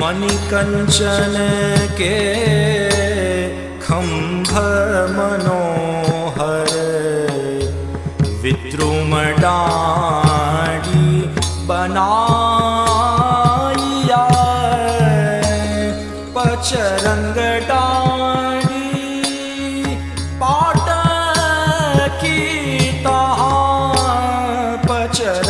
मणिकञ्चन के खम्भ मनोहर विद्रुमडाडी बनाइया पचरंग डाडी पाट की तहा पचरंग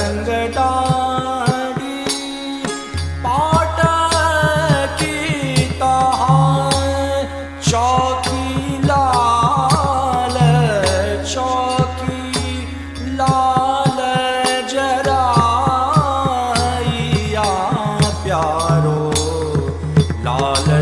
ચોકી લાલ ચોકી લાલ જરાયા પ્યારો લાલ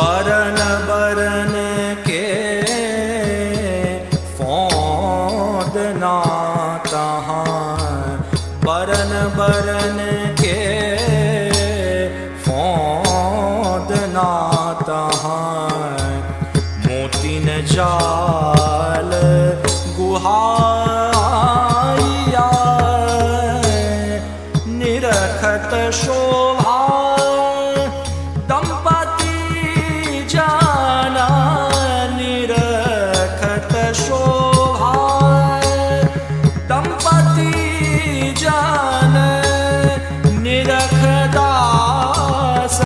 બરન બરન કે ફોદ ના તહા બરન બરન કે ફોદ ના તહા મોતીન જાલ ગુહાયા નિરખત શોભા